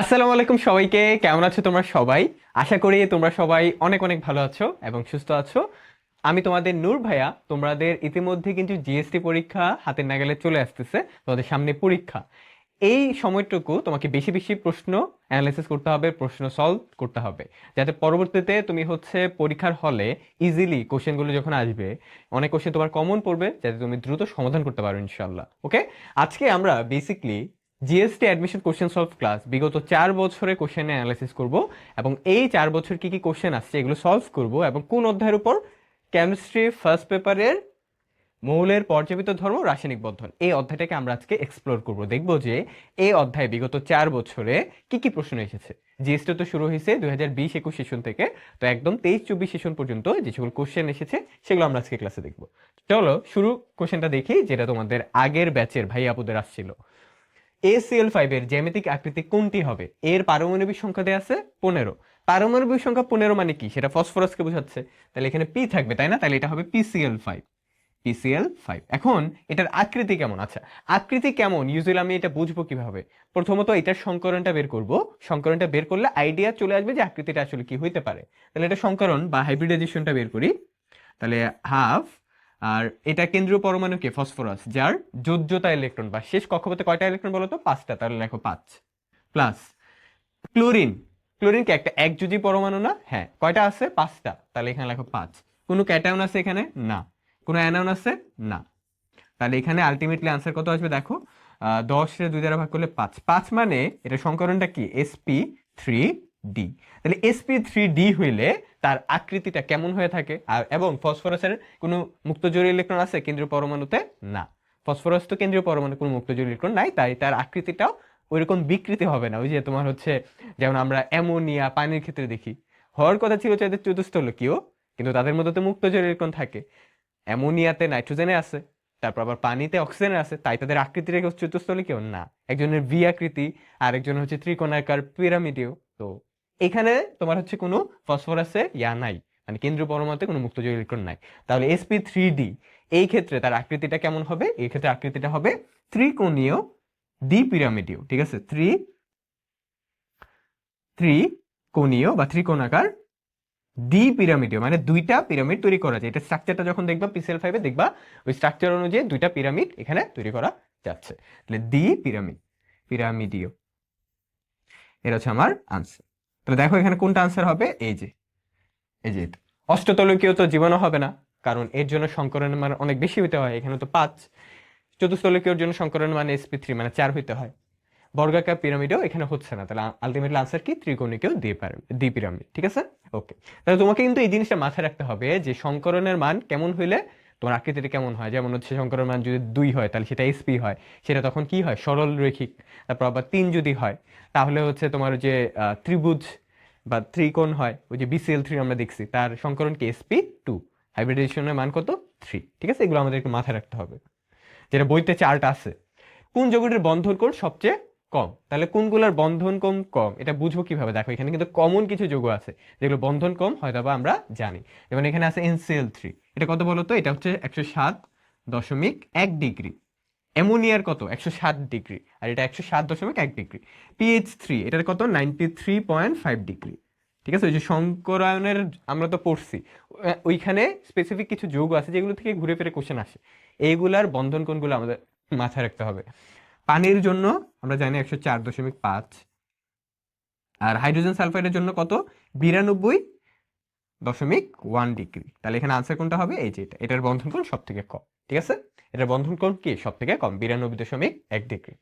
আসসালামু আলাইকুম সবাইকে, কেমন আছো তোমরা সবাই? আশা করি তোমরা সবাই অনেক অনেক ভালো আছো এবং সুস্থ আছো। আমি তোমাদের নূর ভাইয়া, তোমাদের ইতিমধ্যে কিন্তু জিএসটি পরীক্ষা হাতের নাগালে চলে আসতেছে, তোমাদের সামনে পরীক্ষা। এই সময়টুকু তোমাকে বেশি বেশি প্রশ্ন অ্যানালাইসিস করতে হবে, প্রশ্ন সলভ করতে হবে, যাতে পরবর্তীতে তুমি হচ্ছে পরীক্ষার হলে ইজিলি কোশ্চেনগুলো যখন আসবে, অনেক কোশ্চেন তোমার কমন পড়বে, যাতে তুমি দ্রুত সমাধান করতে পারো ইনশাল্লাহ ওকে আজকে আমরা basically GST admission question solve class বিগত চার বছরের কোশ্চেন অ্যানালাইসিস করব এবং এই চার বছর কি কি কোশ্চেন আসছে এগুলো সলভ করব এবং কোন অধ্যায়ের উপর কেমিস্ট্রি ফার্স্ট পেপারের মৌলের পর্যাপিত ধর্ম রাসায়নিক বন্ধন। এই অধ্যায়টাকে আমরা আজকে এক্সপ্লোর করব। দেখব যে এই অধ্যায়ে বিগত চার বছরে কি কি প্রশ্ন এসেছে। জিএসটি তো শুরু হয়েছে দুই হাজার বিশ একুশ সেশন থেকে, তো একদম তেইশ চব্বিশ সেশন পর্যন্ত যে সকল কোশ্চেন এসেছে সেগুলো আমরা আজকে ক্লাসে দেখব। চলো শুরু কোশ্চেনটা দেখি, যেটা তোমাদের আগের ব্যাচের ভাই আপুদের আসছিল। এসিএল ফাইভের জ্যামিতিক আকৃতি কোনটি হবে? এর পারমাণবিক সংখ্যা দেওয়া আছে পনেরো। পারমাণবিক সংখ্যা পনেরো মানে কি? সেটা ফসফরাসকে বোঝাচ্ছে। তাহলে এখানে পি থাকবে, তাই না? তাহলে এটা হবে পিসিএল ফাইভ পিসিএল ফাইভ এখন, এটার আকৃতি কেমন? আচ্ছা আকৃতি কেমন? ইউজুয়ালি আমি এটা বুঝব কীভাবে? প্রথমত এটার সংকরণটা বের করব। সংকরণটা বের করলে আইডিয়া চলে আসবে যে আকৃতিটা আসলে কি হইতে পারে। তাহলে এটা সংকরণ বা হাইব্রিডাইজেশনটা বের করি। তাহলে হাফ আর এটা কেন্দ্রীয় পরমাণু কে? ফসফরাস, যার যোজ্যতা ইলেকট্রন বা শেষ কক্ষপথে কয়টা ইলেকট্রন বলো তো? পাঁচটা, তাহলে লেখো পাঁচ। প্লাস ক্লোরিন ক্লোরিন কি একটা একযোজী পরমাণু না? হ্যাঁ কয়টা আছে? পাঁচটা, তাহলে এখানে লেখো পাঁচ। কোনো ক্যাটায়ন আছে এখানে? না। কোনো অ্যানায়ন আছে? না। তাহলে এখানে আলটিমেটলি আনসার কত আসবে? দেখো দশের দুই দ্বারা ভাগ করলে পাঁচ। পাঁচ মানে এটা সংকরণটা কি? এসপি থ্রি ডি তাহলে এসপি থ্রি ডি হইলে তার আকৃতিটা কেমন হয়ে থাকে? আর এবং ফসফরাসের কোনো মুক্তজোড়ী ইলেকট্রন আছে কেন্দ্রীয় পরমাণুতে? না। ফসফরাস তো কেন্দ্রীয় পরমাণু কোনো মুক্তজোড়ী ইলেকট্রন নাই, তাই তার আকৃতিটাও ওইরকম বিকৃতি হবে না। ওই যে তোমার হচ্ছে, যেমন আমরা অ্যামোনিয়া পানির ক্ষেত্রে দেখি। হওয়ার কথা ছিল হচ্ছে এদের চতুস্থলকীয়, কিন্তু তাদের মধ্যে তো মুক্তজোড়ী ইলেকট্রন থাকে। অ্যামোনিয়াতে নাইট্রোজেনে আছে, তারপর আবার পানিতে অক্সিজেনে আছে, তাই তাদের আকৃতিটা কেউ চতুস্থলিকীয়? না। একজনের ভি আকৃতি আর একজন হচ্ছে ত্রিকোণাকার পিরামিডীয় তো এখানে তোমার হচ্ছে কোনো ফসফরাসে ইয়া নাই মানে কেন্দ্রীয় পরমাণুতে কোনো মুক্তজোড়ী ইলেকট্রন নাই। তাহলে এসপি থ্রি ডি এই ক্ষেত্রে তার আকৃতিটা কেমন হবে? এই ক্ষেত্রে আকৃতিটা হবে ত্রিকোণীয় ডি পিরামিডীয় ঠিক আছে? থ্রি ত্রিকোণীয় বা ত্রিকোণাকার ডি পিরামিডীয় মানে দুইটা পিরামিড তৈরি করা যায়। এটা স্ট্রাকচারটা যখন দেখবা পিসেল ফাইভে দেখবা, ওই স্ট্রাকচার অনুযায়ী দুইটা পিরামিড এখানে তৈরি করা যাচ্ছে। তাহলে ডি পিরামিড পিরামিডীয়। এটা হচ্ছে আমার আনসার তাহলে দেখো এখানে কোনটা আনসার হবে? এই যে। এই যে। অষ্টতলকীয় তো জীবনও হবে না, কারণ এর জন্য সংকরণের মান অনেক বেশি হতে হয়। এখানে তো পাঁচ। চতুস্থলকীয়র জন্য সংকরণের মান এসপি থ্রি মানে চার হইতে হয়। বর্গাকার পিরামিডও এখানে হচ্ছে না। তাহলে আলটিমেটলি আনসার কি? ত্রিকোণিকেও দ্বি দ্বি পিরামিড ঠিক আছে? ওকে তাহলে তোমাকে কিন্তু এই জিনিসটা মাথায় রাখতে হবে যে সংকরণের মান কেমন হইলে তোমার আকৃতিটা কেমন হয়? যেমন হচ্ছে সংকরণের মান যদি দুই হয়, তাহলে সেটা এসপি হয়। সেটা তখন কি হয়? সরল রৈখিক। তারপর আবার তিন যদি হয়, তাহলে হচ্ছে তোমার যে ত্রিভুজ বা ত্রিকোণ হয়, ওই যে বিসিএল থ্রি আমরা দেখছি, তার সংকরণ কি? এসপি টু হাইব্রিডাইজেশনের মান কত? থ্রি ঠিক আছে? এগুলো আমাদের একটু মাথায় রাখতে হবে। যেটা বইতে চার্ট আছে। কোন যৌগটির বন্ধন কোণ সবচেয়ে কম। তাহলে কোনগুলোর বন্ধন কম? কম। এটা বুঝব কীভাবে? দেখো, এখানে কিন্তু কমন কিছু যৌগ আছে। যেগুলো বন্ধন কম হয়তো বা আমরা জানি। যেমন এখানে আছে এনসিএল থ্রি এটা কত বলো তো এটা হচ্ছে একশো সাত দশমিক এক ডিগ্রি। অ্যামোনিয়ার কত? একশো সাত ডিগ্রি। আর এটা একশো সাত দশমিক এক ডিগ্রি। পিএইচ থ্রি এটার কত? Ninety three point five degree. ঠিক আছে? ওই যে শঙ্করায়নের আমরা তো পড়ছি। ওইখানে স্পেসিফিক কিছু যৌগ আছে যেগুলো থেকে ঘুরে ফিরে কোশ্চেন আসে। এইগুলার বন্ধন কোনগুলো আমাদের মাথায় রাখতে হবে? পানির জন্য আমরা জানি একশো চার দশমিক পাঁচ। আর হাইড্রোজেন সালফাইডের জন্য কত? বিরানব্বই দশমিক ওয়ান ডিগ্রি। তাহলে এখানে আনসার কোনটা হবে? এই যে এটা। এটার বন্ধন কোণ সব থেকে কম, ঠিক আছে? এটার বন্ধন কোণ কি? সব থেকে কম, বিরানব্বই দশমিক এক ডিগ্রি।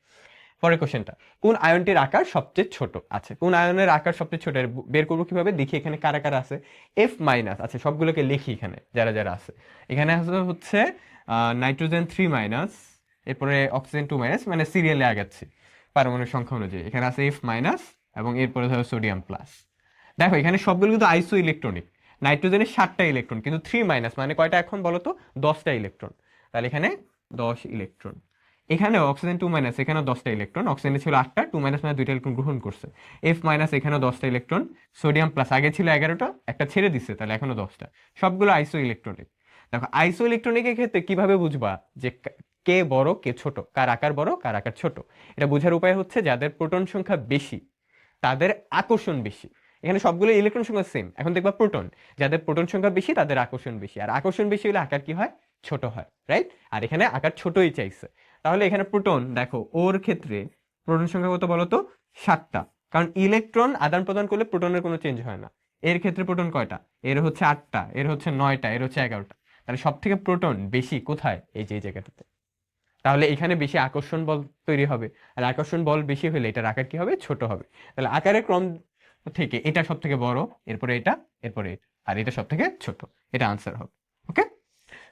পরের কোশ্চেনটা, কোন আয়নটির আকার সবচেয়ে ছোট? আচ্ছা কোন আয়নের আকার সবচেয়ে ছোট? বের করব কীভাবে? দেখি এখানে কারা কারা আছে। এফ মাইনাস আছে সবগুলোকে লিখি এখানে, যারা যারা আছে। এখানে আছে হচ্ছে নাইট্রোজেন থ্রি মাইনাস এরপরে অক্সিজেন টু মাইনাস মানে সিরিয়ালে আগাচ্ছি, পারমাণবিক সংখ্যা অনুযায়ী। এখানে আছে এফ মাইনাস এবং এরপরে ধরো সোডিয়াম প্লাস দেখো, এখানে সবগুলো কিন্তু আইসো ইলেকট্রনিক নাইট্রোজেনের সাতটা ইলেকট্রন কিন্তু থ্রি মাইনাস মানে কয়টা এখন বলো তো দশটা ইলেকট্রন তাহলে এখানে দশ ইলেকট্রন এখানে অক্সিজেন টু মাইনাস এখানেও দশটা ইলেকট্রন অক্সিজেনে ছিল আটটা টু মাইনাস মানে দুইটা ইলেকট্রন গ্রহণ করছে। এফ মাইনাস এখানেও দশটা ইলেকট্রন সোডিয়াম প্লাস আগে ছিল এগারোটা, একটা ছেড়ে দিচ্ছে তাহলে এখনও দশটা। সবগুলো আইসো ইলেকট্রনিক দেখো আইসো ইলেকট্রনিকের ক্ষেত্রে কীভাবে বুঝবা যে কা- বড়, কে ছোট, কার আকার বড়, কার আকার ছোট। এটা বোঝার উপায় হচ্ছে যাদের প্রোটন সংখ্যা বেশি, তাদের আকর্ষণ বেশি। এখানে সবগুলো ইলেকট্রন সংখ্যা সেম এখন দেখবা প্রোটন, যাদের প্রোটন সংখ্যা বেশি, তাদের আকর্ষণ বেশি। আর আকর্ষণ বেশি হলে আকার কি হয়? ছোট হয় রাইট আর এখানে আকার ছোটই চাইছে। তাহলে এখানে প্রোটন, দেখো, ওর ক্ষেত্রে প্রোটন সংখ্যা কত বলো তো সাতটা। কারণ ইলেকট্রন আদান প্রদান করলে প্রোটনের কোনো চেঞ্জ হয় না। এর ক্ষেত্রে প্রোটন কয়টা? এর হচ্ছে আটটা, এর হচ্ছে নয়টা, এর হচ্ছে এগারোটা। তাহলে সব থেকে প্রোটন বেশি কোথায়? এই যে জায়গাটাতে। তাহলে এখানে বেশি আকর্ষণ বল তৈরি হবে। আর আকর্ষণ বল বেশি হলে এটার আকার কি হবে? ছোট হবে। তাহলে আকারের ক্রম থেকে এটা সব থেকে বড়, এরপরে এটা এরপরে এটা, আর এটা সব থেকে ছোট। এটা আনসার হবে। ওকে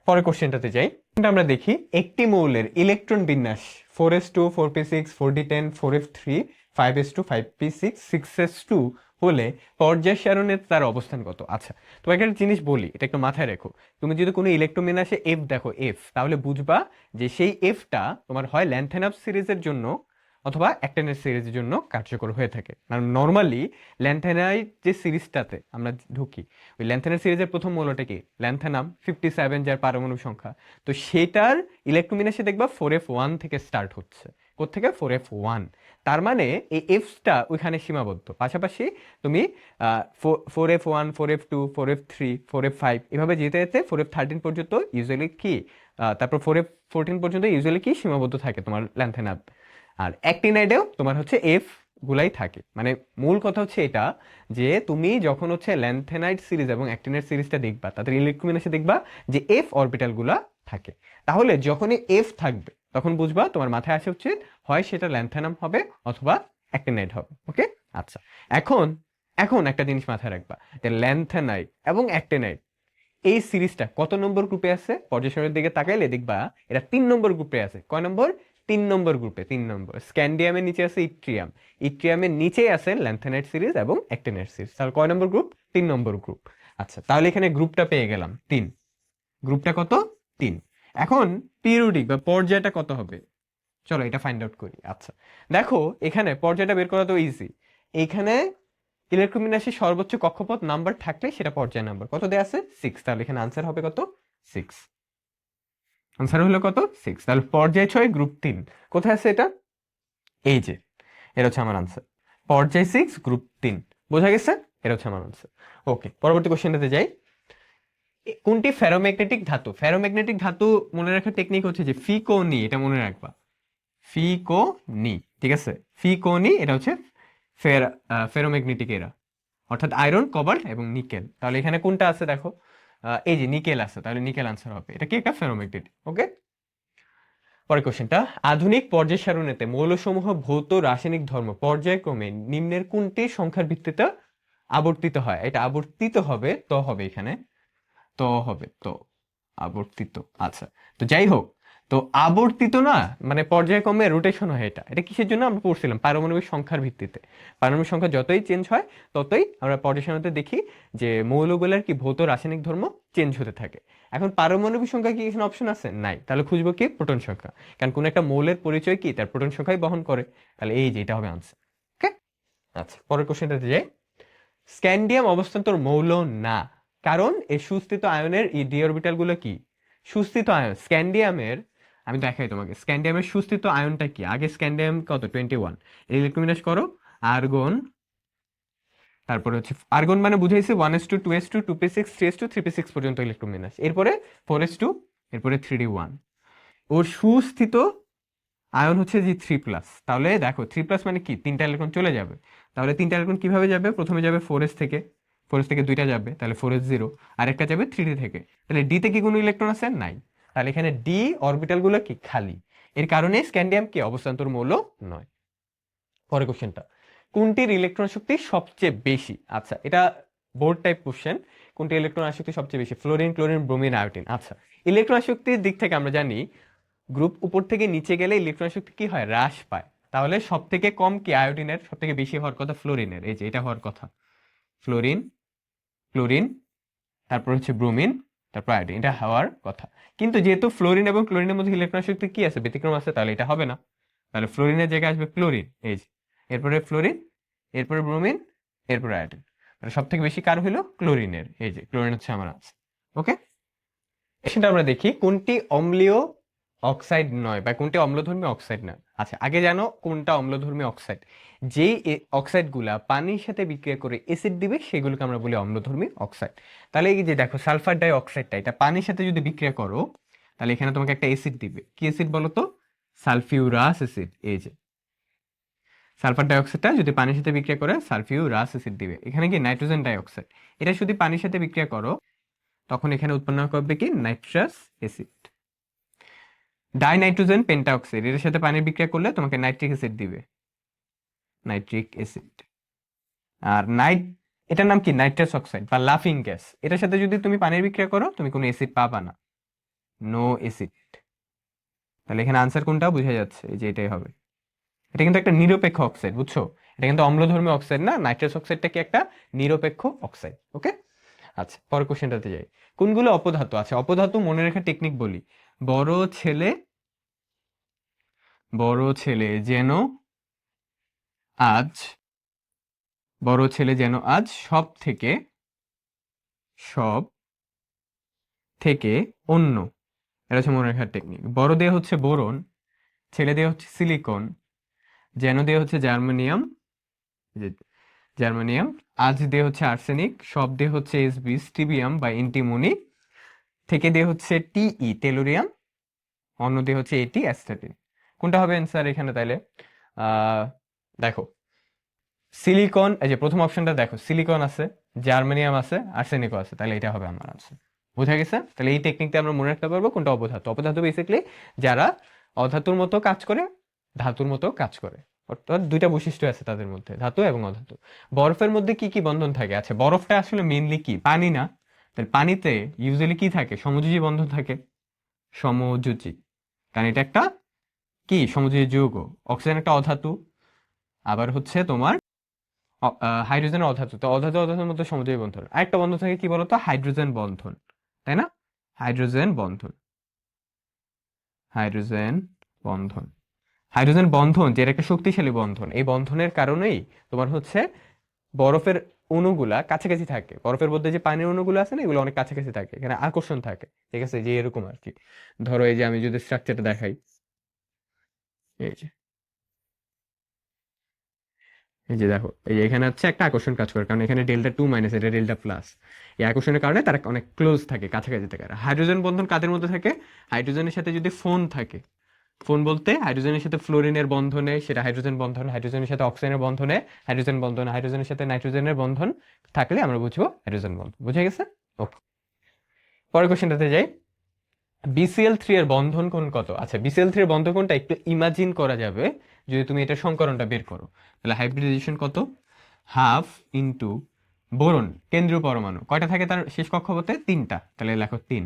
পরের কোশ্চেনটাতে যাই। আমরা দেখি একটি মৌলের ইলেকট্রন বিন্যাস four s two four p six four d ten four f three five s two five p six six s two হলে পর্যায় সারণের তার অবস্থান কত? আচ্ছা তোমাকে একটা জিনিস বলি, এটা একটু মাথায় রেখো। তুমি যদি কোনো ইলেকট্রোমিনাসে এফ দেখো এফ তাহলে বুঝবা যে সেই এফটা তোমার হয় ল্যান্থেনাপ সিরিজের জন্য অথবা অ্যাক্টেনের সিরিজের জন্য কার্যকর হয়ে থাকে। কারণ নর্মালি ল্যান্থেনাইট যে সিরিজটাতে আমরা ঢুকি, ওই ল্যান্থেনার সিরিজের প্রথম মৌলটা কি? ল্যান্থেনাম ফিফটি সেভেন যার পারমাণবিক সংখ্যা। তো সেটার ইলেকট্রোমিনাসে দেখবা ফোর এফ ওয়ান থেকে স্টার্ট হচ্ছে। কোথেকে ফোর এফ ওয়ান তার মানে এই এফসটা ওইখানে সীমাবদ্ধ। পাশাপাশি তুমি four f one four f two four f three four f five এভাবে যেতে যেতে ফোর এফ থার্টিন পর্যন্ত ইউজুয়ালি কি তারপর ফোর এফ ফোরটিন পর্যন্ত ইউজুয়ালি কি সীমাবদ্ধ থাকে তোমার ল্যান্থেনাপ আর অ্যাক্টিনাইডেও তোমার হচ্ছে এফ গুলাই থাকে। মানে মূল কথা হচ্ছে এটা যে তুমি যখন হচ্ছে ল্যান্থেনাইট সিরিজ এবং অ্যাক্টিনাইট সিরিজটা দেখবা, তাদের ইলেকট্রোমিনাসে দেখবা যে এফ অরবিটালগুলা থাকে। তাহলে যখনই এফ থাকবে, তখন বুঝবা তোমার মাথায় আসা উচিত হয় সেটা ল্যান্থেনাম হবে অথবা অ্যাক্টিনাইট হবে। ওকে আচ্ছা। এখন এখন একটা জিনিস মাথায় রাখবা যে ল্যান্থেনাইট এবং অ্যাক্টিনাইট এই সিরিজটা কত নম্বর গ্রুপে আছে? পর্যায়সরের দিকে তাকাইলে দেখবা এটা তিন নম্বর গ্রুপে আছে। কয় নম্বর? তিন নম্বর গ্রুপে তিন নম্বর। স্ক্যান্ডিয়ামের নিচে আছে ইট্রিয়াম ইট্রিয়ামের নিচেই আছে ল্যান্থেনাইট সিরিজ এবং অ্যাক্টিনাইট সিরিজ। তাহলে কয় নম্বর গ্রুপ তিন নম্বর গ্রুপ আচ্ছা তাহলে এখানে গ্রুপটা পেয়ে গেলাম। তিন। গ্রুপটা কত? তিন। এখন পিরিয়ডিক বা পর্যায়টা কত হবে? চলো এটা ফাইন্ড আউট করি আচ্ছা। দেখো এখানে পর্যায়টা বের করা তো ইজি এখানে ইলেকট্রোমিনাসের সর্বোচ্চ কক্ষপথ নাম্বার থাকলে সেটা পর্যায় নাম্বার কত দেয়া আছে? সিক্স তাহলে এখানে আনসার হবে কত? সিক্স আনসার হলো কত? সিক্স তাহলে পর্যায় ছয় গ্রুপ তিন। কোথায় আছে এটা? এই যে এটা হচ্ছে আমার আনসার পর্যায় সিক্স গ্রুপ তিন। বোঝা গেছে? এটা হচ্ছে আমার আনসার ওকে পরবর্তী কোশ্চেনটাতে যাই। কোনটি? ফেরোম্যাগনেটিক ধাতু। ফেরোম্যাগনেটিক ধাতু মনে রাখার টেকনিক হচ্ছে যে ফিকোনি, এটা মনে রাখবা। ফিকোনি, ঠিক আছে? ফিকোনি, এটা হচ্ছে ফের ফেরোম্যাগনেটিক এরা। অর্থাৎ আয়রন কবাল্ট এবং নিকেল। তাহলে এখানে কোনটা আছে দেখো? এই যে নিকেল আছে, তাহলে নিকেল আনসার হবে। এটা কি একটা ফেরোম্যাগনেটিক ওকে পরের কোশ্চেনটা আধুনিক পর্যায় সারণীতে মৌলসমূহ ভৌত রাসায়নিক ধর্ম পর্যায়ক্রমে নিম্নের কোনটি সংখ্যার ভিত্তিতে আবর্তিত হয়? এটা আবর্তিত হবে, তো হবে এখানে। তো হবে, তো আবর্তিত আচ্ছা। তো যাই হোক, তো আবর্তিত না মানে পর্যায়ক্রমে রোটেশন হয় এটা। এটা কিসের জন্য আমরা পড়ছিলাম? পারমাণবিক সংখ্যার ভিত্তিতে। পারমাণবিক সংখ্যা যতই চেঞ্জ হয়, ততই আমরা পর্যায় সারণীতে দেখি যে মৌলগুলোর কি ভৌত রাসায়নিক ধর্ম চেঞ্জ হতে থাকে। এখন পারমাণবিক সংখ্যা কি এখানে অপশন আছে? নাই। তাহলে খুঁজবো কি? প্রোটন সংখ্যা। কারণ কোন একটা মৌলের পরিচয় কি? তার প্রোটন সংখ্যাই বহন করে। তাহলে এই যে, এটা হবে আনসার ওকে আচ্ছা পরের কোশ্চেনটাতে যাই। স্ক্যান্ডিয়াম অবস্থান্তর মৌল না। কারণ এই সুস্থিত আয়নের এই ডি অরবিটালগুলো কি? সুস্থিত আয়ন স্ক্যান্ডিয়ামের আমি দেখাই তোমাকে স্ক্যান্ডিয়ামের সুস্থিত আয়নটা কি? আগে স্ক্যান্ডিয়াম কত? টোয়েন্টি ওয়ান ইলেকট্রোমিনাস করো আর্গন তারপরে হচ্ছে আর্গন মানে বুঝাইছে one s two two s two two p six three s two three p six পর্যন্ত ইলেকট্রোমিনাস এরপরে ফোর এস টু এরপরে থ্রি ডি ওয়ান ওর সুস্থিত আয়ন হচ্ছে যে থ্রি প্লাস তাহলে দেখো থ্রি প্লাস মানে কি? তিনটা ইলেকট্রন চলে যাবে। তাহলে তিনটা ইলেকট্রন কীভাবে যাবে? প্রথমে যাবে ফোর এস থেকে। ফোর এস থেকে দুইটা যাবে, তাহলে ফোর এস জিরো আরেকটা যাবে থ্রি ডি থেকে। তাহলে ডিতে কি কোনো ইলেকট্রন আছে? নাই। তাহলে এখানে ডি অরবিটালগুলো কি? খালি। এর কারণে স্ক্যান্ডিয়াম কি? অবস্থান্তর মৌল নয়। পরের কোশ্চেনটা কোনটির ইলেকট্রন শক্তি সবচেয়ে বেশি? আচ্ছা এটা বোর্ড টাইপ কোশ্চেন কোনটি ইলেকট্রন আসক্তি সবচেয়ে বেশি? ফ্লোরিন ক্লোরিন ব্রোমিন আয়োটিন আচ্ছা ইলেকট্রন আসক্তির দিক থেকে আমরা জানি গ্রুপ উপর থেকে নিচে গেলে ইলেকট্রন শক্তি কি হয়? হ্রাস পায়। তাহলে সব থেকে কম কি? আয়োডিনের সব থেকে বেশি হওয়ার কথা ফ্লোরিনের এই যে, এটা হওয়ার কথা। ফ্লোরিন ক্লোরিন, তারপর হচ্ছে ব্রোমিন, তারপর আয়োডিন। এটা হওয়ার কথা। কিন্তু যেহেতু ফ্লোরিন এবং ক্লোরিনের মধ্যে ইলেকট্রন শক্তি কি আছে? ব্যতিক্রম আছে, তাহলে এটা হবে না। তাহলে ফ্লোরিনের জায়গায় আসবে ক্লোরিন, এই যে। এরপরে ফ্লোরিন, এরপরে ব্রোমিন, এরপরে আয়োডিন। মানে সব থেকে বেশি কার হলো ক্লোরিনের, এই যে। ক্লোরিন হচ্ছে আমার আছে ওকে এখানটা আমরা দেখি, কোনটি অম্লীয় অক্সাইড নয় বা কোনটি অম্লধর্মী অক্সাইড না আচ্ছা আগে জানো কোনটা অম্লধর্মী অক্সাইড। এ- অক্সাইডগুলা পানির সাথে বিক্রিয়া করে অ্যাসিড দিবে, সেগুলোকে আমরা বলি অম্লধর্মী অক্সাইড তাহলে এই যে দেখো সালফার ডাই অক্সাইডটা এটা পানির সাথে যদি বিক্রিয়া করো, তাহলে এখানে তোমাকে একটা অ্যাসিড দিবে। কি অ্যাসিড বলো তো সালফিউরাস অ্যাসিড এই যে। সালফার ডাইঅক্সাইডটা যদি পানির সাথে বিক্রিয়া করে সালফিউরাস অ্যাসিড দিবে। এখানে কি? নাইট্রোজেন ডাইঅক্সাইড এটা যদি পানির সাথে বিক্রিয়া করো, তখন এখানে উৎপন্ন করবে কি? নাইট্রাস অ্যাসিড ডাইনাইট্রোজেন পেন্টাঅক্সাইড এর সাথে পানির বিক্রিয়া করলে তোমাকে নাইট্রিক অ্যাসিড দিবে। নাইট্রিক অ্যাসিড আর নাইট এটার নাম কি? নাইট্রাস অক্সাইড বা লাফিং গ্যাস এটার সাথে যদি তুমি পানির বিক্রিয়া করো, তুমি কোনো অ্যাসিড পাবা না। নো অ্যাসিড তাহলে এখানে আনসার কোনটা? বোঝা যাচ্ছে যে এটাই হবে। এটা কিন্তু একটা নিরপেক্ষ অক্সাইড বুঝছ? এটা কিন্তু অম্লধর্মী অক্সাইড না? নাইট্রাস অক্সাইডটা কি একটা? নিরপেক্ষ অক্সাইড ওকে আচ্ছা পরের কোশ্চেনটাতে যাই। কোনগুলো অপধাতু? আছে অপধাতু মনে রাখার টেকনিক বলি। বড় ছেলে বড় ছেলে যেন আজ বড় ছেলে যেন আজ সব থেকে সব থেকে অন্য। এটা হচ্ছে মনে রাখার টেকনিক বড় দিয়ে হচ্ছে বোরন, ছেলে দিয়ে হচ্ছে সিলিকন যেন দিয়ে হচ্ছে জার্মানিয়াম জার্মানিয়াম আজ দিয়ে হচ্ছে আর্সেনিক সব দিয়ে হচ্ছে এসবি স্টিবিয়াম বা এন্টিমনি থেকে দিয়ে হচ্ছে টিই টেলোরিয়াম অন্য দিয়ে হচ্ছে এটি অ্যাস্টাটিন কোনটা হবে অ্যান্সার এখানে তাইলে? দেখো সিলিকন এই যে প্রথম অপশনটা দেখো সিলিকন আছে জার্মানিয়াম আছে আর্সেনিকও আছে, তাহলে এটা হবে আমার আনসার বোঝা গেছে? তাহলে এই টেকনিকটা আমরা মনে রাখতে পারব কোনটা অপধাতু অপধাতু বেসিক্যালি যারা অধাতুর মতো কাজ করে, ধাতুর মতো কাজ করে। অর্থাৎ দুইটা বৈশিষ্ট্য আছে তাদের মধ্যে, ধাতু এবং অধাতু। বরফের মধ্যে কি কি বন্ধন থাকে? আচ্ছা বরফটা আসলে মেনলি কি? পানি না। তাহলে পানিতে ইউজুয়ালি কি থাকে? সমযোজী বন্ধন থাকে। সমযোজী। কারণ এটা একটা কি? সমযোজী যৌগ। অক্সিজেন একটা অধাতু। আবার হচ্ছে তোমার হাইড্রোজেন অধাতু। তো অধাতু, অধাতুর মধ্যে সমযোজী বন্ধন। আরেকটা বন্ধন থাকে কি বলতো? হাইড্রোজেন বন্ধন। তাই না? হাইড্রোজেন বন্ধন। হাইড্রোজেন বন্ধন। হাইড্রোজেন বন্ধন যেটা একটা শক্তিশালী বন্ধন। এই বন্ধনের কারণেই তোমার হচ্ছে বরফের অণুগুলা কাছাকাছি থাকে। বরফের মধ্যে যে পানির অণুগুলো আছে না, এগুলো অনেক কাছাকাছি থাকে। এখানে আকর্ষণ থাকে। ঠিক আছে? যে এরকম আর কি ধরো এই যে আমি যদি স্ট্রাকচারটা দেখাই। এই যে। এই যে দেখো, এই যে এখানে হচ্ছে একটা আকর্ষণ কাজ করে, কারণ এখানে ডেল্টা টু মাইনাস এটা ডেল্টা প্লাস এই আকর্ষণের কারণে তারা অনেক ক্লোজ থাকে, কাছাকাছি থাকে। আর হাইড্রোজেন বন্ধন কাদের মধ্যে থাকে? হাইড্রোজেনের সাথে যদি ফোন থাকে ফোন বলতে হাইড্রোজেনের সাথে ফ্লোরিনের বন্ধনে, সেটা হাইড্রোজেন বন্ধন হাইড্রোজেনের সাথে অক্সিজেনের বন্ধনে হাইড্রোজেন বন্ধন হাইড্রোজেনের সাথে নাইট্রোজেনের বন্ধন থাকলে আমরা বুঝব হাইড্রোজেন বন্ধন। বুঝে গেছে? ওকে পরের কোশ্চেনটাতে যাই। বিসিএল থ্রি এর বন্ধন কোন কত? আচ্ছা বিসিএল থ্রি এর বন্ধন কোনটা একটু ইমাজিন করা যাবে। যদি তুমি এটা সংকরণটা বের করো, তাহলে হাইব্রিডাইজেশন কত? হাফ ইন্টু বোরন কেন্দ্রীয় পরমাণু। কয়টা থাকে তার শেষ কক্ষপথে? তিনটা। তাহলে লেখো তিন।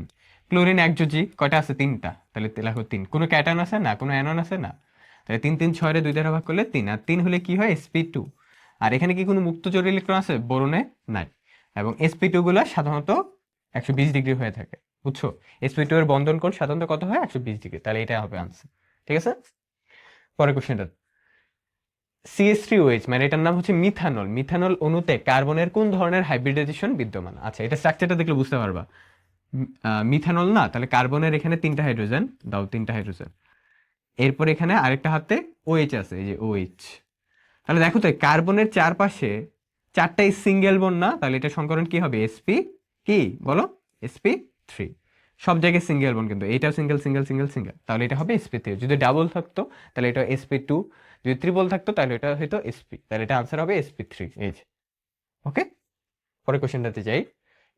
ক্লোরিন একযোজি কয়টা আছে? তিনটা। তাহলে লেখো তিন। কোনো ক্যাটায়ন আছে না? কোনো অ্যানন আছে না? তাহলে তিন তিন ছয়রে দুই দ্বারা ভাগ করলে তিন। আর তিন হলে কি হয়? এসপি টু আর এখানে কি কোনো মুক্ত জোর ইলেকট্রন আছে? বোরনে নাই। এবং এসপি টু গুলা সাধারণত একশো বিশ ডিগ্রি হয়ে থাকে। বুঝছ? এসপি টু এর বন্ধন কোণ সাধারণত কত হয়? একশো বিশ ডিগ্রি। তাহলে এটা হবে আনসার ঠিক আছে? পরের কোশ্চেনটা সিএস থ্রি ওএইচ মানে এটার নাম হচ্ছে মিথানল মিথানল অণুতে কার্বনের কোন ধরনের হাইব্রিডাইজেশন বিদ্যমান? আচ্ছা এটা স্ট্রাকচারটা দেখলে বুঝতে পারবা। মিথানল না, তাহলে কার্বনের এখানে তিনটা হাইড্রোজেন দাও তিনটা হাইড্রোজেন এরপর এখানে আরেকটা হাতে ওএইচ আছে, এই যে ওএইচ তাহলে দেখো তো কার্বনের চারপাশে চারটাই সিঙ্গেল বন না, তাহলে এটা সংকরণ কি হবে? এসপি কি? বলো? এসপি থ্রি সব জায়গায় সিঙ্গেল বন কিন্তু। এটাও সিঙ্গেল সিঙ্গেল সিঙ্গেল সিঙ্গেল তাহলে এটা হবে এসপি থ্রি যদি ডাবল থাকতো, তাহলে এটা এসপি টু যদি ত্রিবল থাকতো, তাহলে এটা হয়তো এসপি তাহলে এটা আনসার হবে এসপি থ্রি এই যে। ওকে পরের কোশ্চেনটাতে যাই।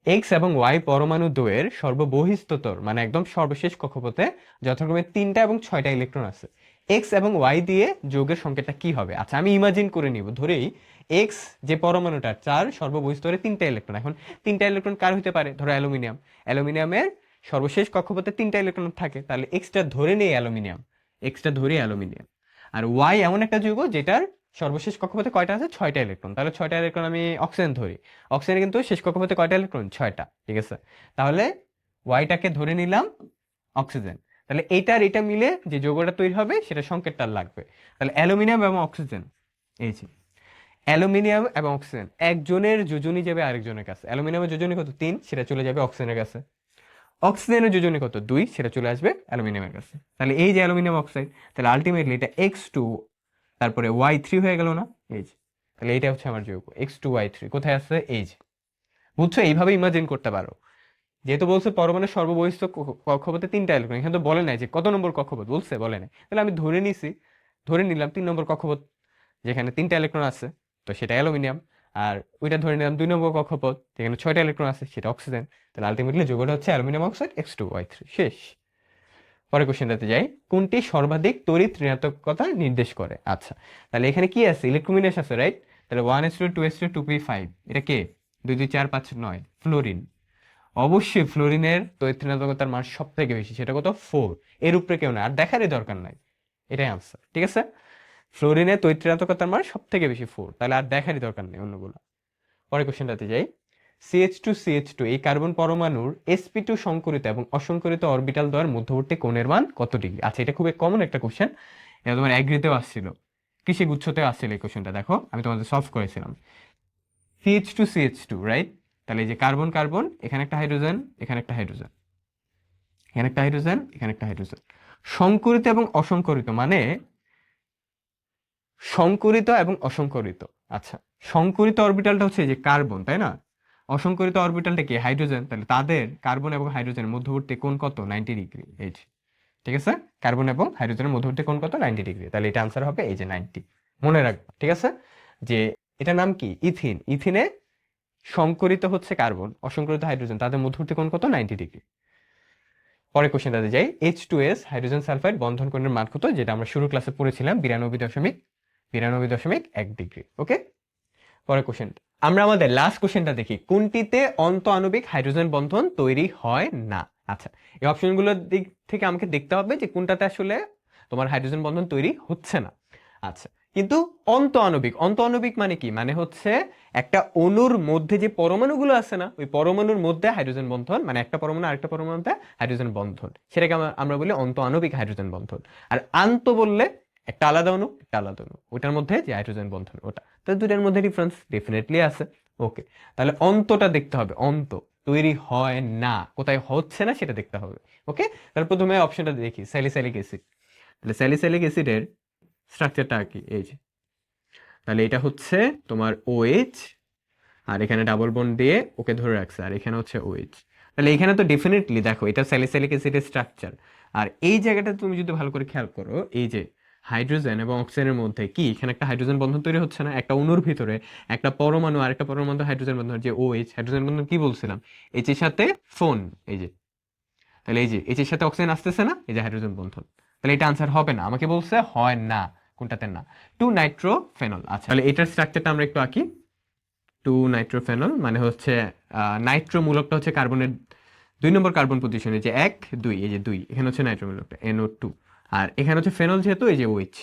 এক্স এবং ওয়াই পরমাণু দ্বয়ের সর্ববহিস্তর মানে একদম সর্বশেষ কক্ষপথে যথাক্রমে তিনটা এবং ছয়টা ইলেকট্রন আছে। এক্স এবং ওয়াই দিয়ে যৌগের সংকেতটা কি হবে? আচ্ছা আমি ইমাজিন করে নিব। ধরেই এক্স যে পরমাণুটা চার সর্ববহিস্তরে তিনটা ইলেকট্রন এখন তিনটা ইলেকট্রন কার হতে পারে? ধরো অ্যালুমিনিয়াম। অ্যালুমিনিয়ামের সর্বশেষ কক্ষপথে তিনটা ইলেকট্রন থাকে, তাহলে এক্সটা ধরে নেই অ্যালুমিনিয়াম এক্সটা ধরে অ্যালুমিনিয়াম। আর ওয়াই এমন একটা যৌগ যেটার সর্বশেষ কক্ষপথে কয়টা আছে? ছয়টা ইলেকট্রন তাহলে ছয়টা ইলেকট্রন আমি অক্সিজেন ধরি। অক্সিজেন কিন্তু শেষ কক্ষপথে কয়টা ইলেকট্রন ছয়টা, ঠিক আছে? তাহলে ওয়াইটাকে ধরে নিলাম অক্সিজেন তাহলে এইটার এটা মিলে যে যৌগটা তৈরি হবে, সেটা সংকেতটা লাগবে। তাহলে অ্যালুমিনিয়াম এবং অক্সিজেন এই যে। অ্যালুমিনিয়াম এবং অক্সিজেন একজনের যোজনী যাবে আরেকজনের কাছে। অ্যালুমিনিয়ামের যোজনী কত? তিন, সেটা চলে যাবে অক্সিজেনের কাছে। অক্সিজেনের যোজনী কত? দুই, সেটা চলে আসবে অ্যালুমিনিয়ামের কাছে। তাহলে এই যে অ্যালুমিনিয়াম অক্সাইড, তাহলে আলটিমেটলি এটা এক্স টু তারপরে ওয়াই থ্রি হয়ে গেল না? এই যে, তাহলে এইটা হচ্ছে আমার যৌগ এক্স টু ওয়াই থ্রি কোথায় আছে? এই যে। বুঝছ? এইভাবে ইমাজিন করতে পারো। যেহেতু বলছে পরমাণুর সর্ববহিষ্ঠ কক্ষপথে তিনটা ইলেকট্রন এখানে তো বলে নাই যে কত নম্বর কক্ষপথ, বলছে, বলে নাই। তাহলে আমি ধরে নিছি, ধরে নিলাম তিন নম্বর কক্ষপথ যেখানে তিনটা ইলেকট্রন আছে, তো সেটা অ্যালুমিনিয়াম। আর ওইটা ধরে নিলাম দুই নম্বর কক্ষপথ, যেখানে ছয়টা ইলেকট্রন আছে, সেটা অক্সিজেন তাহলে আলটিমেটলি যোগটা হচ্ছে aluminium oxide x two y three শেষ। পরের কোশ্চেনটাতে যাই। কোনটি সর্বাধিক তড়িৎ ঋণাত্মকতা নির্দেশ করে? আচ্ছা তাহলে এখানে কি আছে? ইলেকট্রোমিনাস আছে রাইট তাহলে one s two two s two two p five এটা কে? দুই দুই, চার, পাঁচ, নয় ফ্লোরিন অবশ্যই ফ্লোরিনের তড়িৎ ঋণাত্মকতার মান সব থেকে বেশি, সেটা কত? ফোর এর উপরে কেউ না, আর দেখারই দরকার নাই। এটাই আনসার ঠিক আছে? ফ্লোরিনের তড়িৎ ঋণাত্মকতার মান সব থেকে বেশি ফোর তাহলে আর দেখারই দরকার নেই অন্যগুলো। পরের কোশ্চেনটাতে যাই। সিএইচ টু সিএইচ টু এই কার্বন পরমাণুর এসপি টু সংকরিত এবং অসংকরিত অরবিটাল দ্বয়ের মধ্যবর্তী কোণের মান কত ডিগ্রি আচ্ছা এটা খুবই কমন একটা কোশ্চেন এটা তোমার অ্যাগ্রিতেও আসছিল। কৃষি গুচ্ছতেও আসছিল এই কোশ্চেনটা দেখো, আমি তোমাদের সলভ করেছিলাম। CH two CH two right তাহলে এই যে কার্বন কার্বন এখানে একটা হাইড্রোজেন এখানে একটা হাইড্রোজেন এখানে একটা হাইড্রোজেন এখানে একটা হাইড্রোজেন সংকরিত এবং অসংকরিত মানে সংকরিত এবং অসংকরিত। আচ্ছা সংকরিত অরবিটালটা হচ্ছে যে কার্বন, তাই না? অসংকরিত অরবিটালটা কি হাইড্রোজেন? তাহলে তাদের কার্বন এবং হাইড্রোজেনের মধ্যবর্তী কোণ কত? নাইনটি ডিগ্রি এই যে। ঠিক আছে? কার্বন এবং হাইড্রোজেনের মধ্যবর্তী কোণ কত? Ninety degree. তাহলে এটা আনসার হবে এই যে নাইনটি। মনে রাখবা, ঠিক আছে? যে এটার নাম কি? ইথিন। ইথিনে সংকরিত হচ্ছে কার্বন, অসংকরিত হাইড্রোজেন। তাদের মধ্যবর্তী কোণ কত? Ninety degree. পরের কোশ্চেনটাতে যাই। H two S hydrogen sulphide বন্ধন কোণের মান কত? যেটা আমরা শুরু ক্লাসে পড়েছিলাম, বিরানব্বই দশমিক বিরানব্বই দশমিক এক ডিগ্রি, ওকে? পরের কোশ্চেন আমরা আমাদের লাস্ট কোশ্চেনটা দেখি, কোনটিতে অন্ত আণবিক হাইড্রোজেন বন্ধন তৈরি হয় না? আচ্ছা এই অপশনগুলোর দিক থেকে আমাকে দেখতে হবে যে কোনটাতে আসলে তোমার হাইড্রোজেন বন্ধন তৈরি হচ্ছে না। আচ্ছা কিন্তু অন্ত আণবিক অন্ত আণবিক মানে কি? মানে হচ্ছে একটা অণুর মধ্যে যে পরমাণুগুলো আছে না, ওই পরমাণুর মধ্যে হাইড্রোজেন বন্ধন মানে একটা পরমাণু আরেকটা পরমাণুতে হাইড্রোজেন বন্ধন, সেটাকে আমরা- বলি অন্ত আণবিক হাইড্রোজেন বন্ধন। আর আন্ত বললে একটা আলাদা অনু একটা আলাদা অণু। ওটার মধ্যে যে হাইড্রোজেন বন্ধন, ওটা। তো দুটার মধ্যে ডিফারেন্স ডেফিনেটলি আছে। ওকে তাহলে অন্তটা দেখতে হবে। অন্ত তৈরি হয় না। কোথায় হচ্ছে না সেটা দেখতে হবে। ওকে তাহলে প্রথমে অপশনটা দেখি। স্যালিস্যালিক অ্যাসিড তাহলে স্যালিস্যালিক অ্যাসিডের স্ট্রাকচারটা কি? এই যে। তাহলে এটা হচ্ছে তোমার ওএইচ আর এখানে ডাবল বন্ড দিয়ে ওকে ধরে রাখছে। আর এখানে হচ্ছে ওএইচ তাহলে এখানে তো ডেফিনেটলি দেখো, এটা স্যালিস্যালিক অ্যাসিডের স্ট্রাকচার আর এই জায়গাটা তুমি যদি ভালো করে খেয়াল করো, এই যে হাইড্রোজেন এবং অক্সিজেনের মধ্যে কি? এখানে একটা হাইড্রোজেন বন্ধন তৈরি হচ্ছে না, একটা অণুর ভিতরে একটা পরমাণু আর একটা পরমাণু হাইড্রোজেন বন্ধন, যে ওএইচ হাইড্রোজেন বন্ধন কি বলছিলাম? এইচ এর সাথে ফোন এই যে। তাহলে এই যে এইচ এর সাথে অক্সিজেন আসতেছে না? এই যে হাইড্রোজেন বন্ধন। তাহলে এটা আনসার হবে না। আমাকে বলছে হয় না, কোনটাতে না। টু নাইট্রোফেনল আচ্ছা। তাহলে এটার স্ট্রাকচারটা আমরা একটু আঁকি। টু নাইট্রোফেনল মানে হচ্ছে নাইট্রো মূলকটা হচ্ছে কার্বনের দুই নম্বর কার্বন পজিশনে যে এক, দুই, এই যে দুই, এখানে হচ্ছে নাইট্রো মূলকটা এনও টু আর এখানে হচ্ছে ফেনল যেহেতু, এই যে ওইচ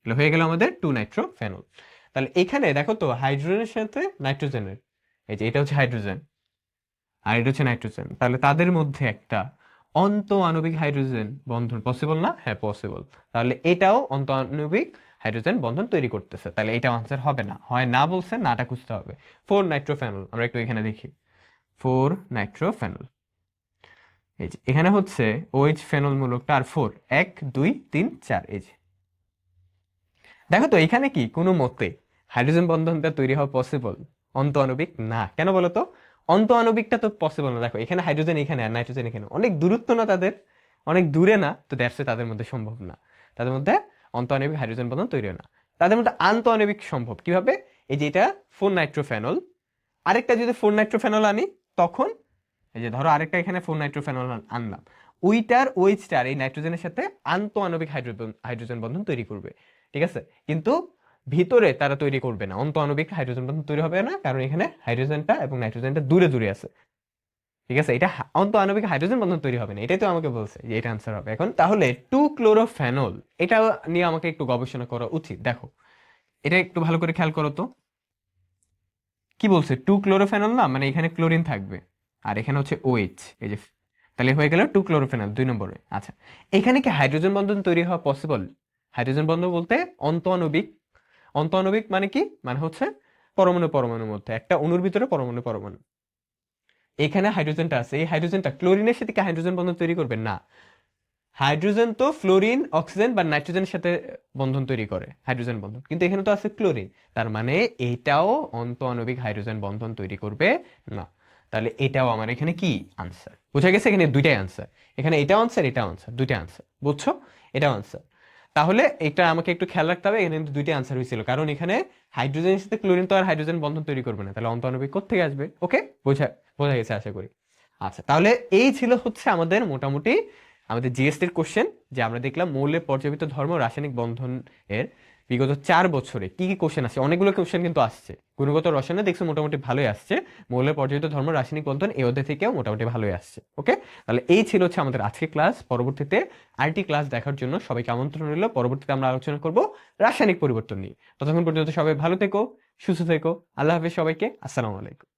এগুলো হয়ে গেল আমাদের টু নাইট্রো ফেনল তাহলে এখানে দেখো তো হাইড্রোজেনের সাথে নাইট্রোজেনের এই যে এটা হচ্ছে হাইড্রোজেন আর এটা হচ্ছে নাইট্রোজেন তাহলে তাদের মধ্যে একটা অন্ত আণবিক হাইড্রোজেন বন্ধন পসিবল না? হ্যাঁ পসিবল তাহলে এটাও অন্ত আণবিক হাইড্রোজেন বন্ধন তৈরি করতেছে। তাহলে এটা আনসার হবে না। হয় না বলছে নাটা খুঁজতে হবে। ফোর নাইট্রোফেনল আমরা একটু এখানে দেখি। ফোর নাইট্রোফেনল এই যে, এখানে হচ্ছে ওএইচ ফেনল মূলকটা আর ফোর এক, দুই, তিন, চার, এই যে। দেখো তো, এখানে কি কোনো মতে হাইড্রোজেন বন্ধনটা তৈরি হওয়া পসিবল অন্ত আণবিক না। কেন বলো তো? অন্ত আণবিকটা তো পসিবল না। দেখো, এখানে হাইড্রোজেন এখানে আর নাইট্রোজেন এখানে। অনেক দূরত্ব না তাদের? অনেক দূরে না? তো দ্যাটস তাদের মধ্যে সম্ভব না। তাদের মধ্যে অন্ত আণবিক হাইড্রোজেন বন্ধন তৈরি হয় না। তাদের মধ্যে আন্ত আণবিক সম্ভব। কীভাবে? এই যে এটা ফোর নাইট্রোফেনল আরেকটা যদি ফোর নাইট্রোফেনল আনি, তখন এই যে ধরো আরেকটা এখানে ফোর নাইট্রোফেনল আনলাম। ওইটার ওইচটার এই নাইট্রোজেনের সাথে আন্ত আণবিক হাইড্রোজেন হাইড্রোজেন বন্ধন তৈরি করবে। ঠিক আছে? কিন্তু ভিতরে তারা তৈরি করবে না। অন্ত আণবিক হাইড্রোজেন বন্ধন তৈরি হবে না, কারণ এখানে হাইড্রোজেনটা এবং নাইট্রোজেনটা দূরে দূরে আছে। ঠিক আছে? এটা অন্ত আণবিক হাইড্রোজেন বন্ধন তৈরি হবে না। এটাই তো আমাকে বলছে যে এটা আনসার হবে। এখন তাহলে টু ক্লোরোফেনল এটা নিয়ে আমাকে একটু গবেষণা করা উচিত। দেখো, এটা একটু ভালো করে খেয়াল করো তো। কি বলছে? টু ক্লোরোফেনল না? মানে এখানে ক্লোরিন থাকবে। আর এখানে হচ্ছে ওএইচ এই যে, তাহলে হয়ে গেল টু ক্লোরোফেনল দুই নম্বরে। আচ্ছা এখানে কি হাইড্রোজেন বন্ধন তৈরি হওয়া পসিবল হাইড্রোজেন বন্ধন বলতে অন্ত আণবিক অন্ত আণবিক মানে কি? মানে হচ্ছে পরমাণু পরমাণুর মধ্যে, একটা অণুর ভিতরে পরমাণু পরমাণু। এখানে হাইড্রোজেনটা আছে, এই হাইড্রোজেনটা ক্লোরিনের সাথে কি হাইড্রোজেন বন্ধন তৈরি করবে? না। হাইড্রোজেন তো ফ্লোরিন অক্সিজেন বা নাইট্রোজেনের সাথে বন্ধন তৈরি করে হাইড্রোজেন বন্ধন। কিন্তু এখানে তো আছে ক্লোরিন তার মানে এটাও অন্ত আণবিক হাইড্রোজেন বন্ধন তৈরি করবে না। তাহলে এটাও আমার এখানে কি আনসার বোঝা গেছে এখানে দুইটাই আনসার এখানে এটাও আনসার এটাও আনসার দুইটা আনসার বুঝছ? এটাও আনসার তাহলে এটা আমাকে একটু খেয়াল রাখতে হবে, এখানে কিন্তু দুইটা আনসার হয়েছিল। কারণ এখানে হাইড্রোজেনের সাথে ক্লোরিন তো আর হাইড্রোজেন বন্ধন তৈরি করবে না। তাহলে অন্ত আণবিক কোথেকে আসবে? ওকে বোঝা বোঝা গেছে, আশা করি। আচ্ছা তাহলে এই ছিল হচ্ছে আমাদের মোটামুটি আমাদের জিএসটির কোশ্চেন যে আমরা দেখলাম মৌলের পর্যাপিত ধর্ম রাসায়নিক বন্ধন এর বিগত চার বছরে কি কি কোশ্চেন আসছে? অনেকগুলো কোশ্চেন কিন্তু আসছে। গুণগত রসায়নে দেখছ মোটামুটি ভালোই আসছে। মৌলের পর্যায়িত ধর্ম, রাসায়নিক বন্ধন এই অধ্যায় থেকেও মোটামুটি ভালোই আসছে। ওকে তাহলে এই ছিল হচ্ছে আমাদের আজকে ক্লাস পরবর্তীতে আরটি ক্লাস দেখার জন্য সবাইকে আমন্ত্রণ রইল। পরবর্তীতে আমরা আলোচনা করব রাসায়নিক পরিবর্তন নিয়ে। ততক্ষণ পর্যন্ত সবাই ভালো থেকো, সুস্থ থেকো। আল্লাহ হাফেজ সবাইকে। আসসালামু আলাইকুম।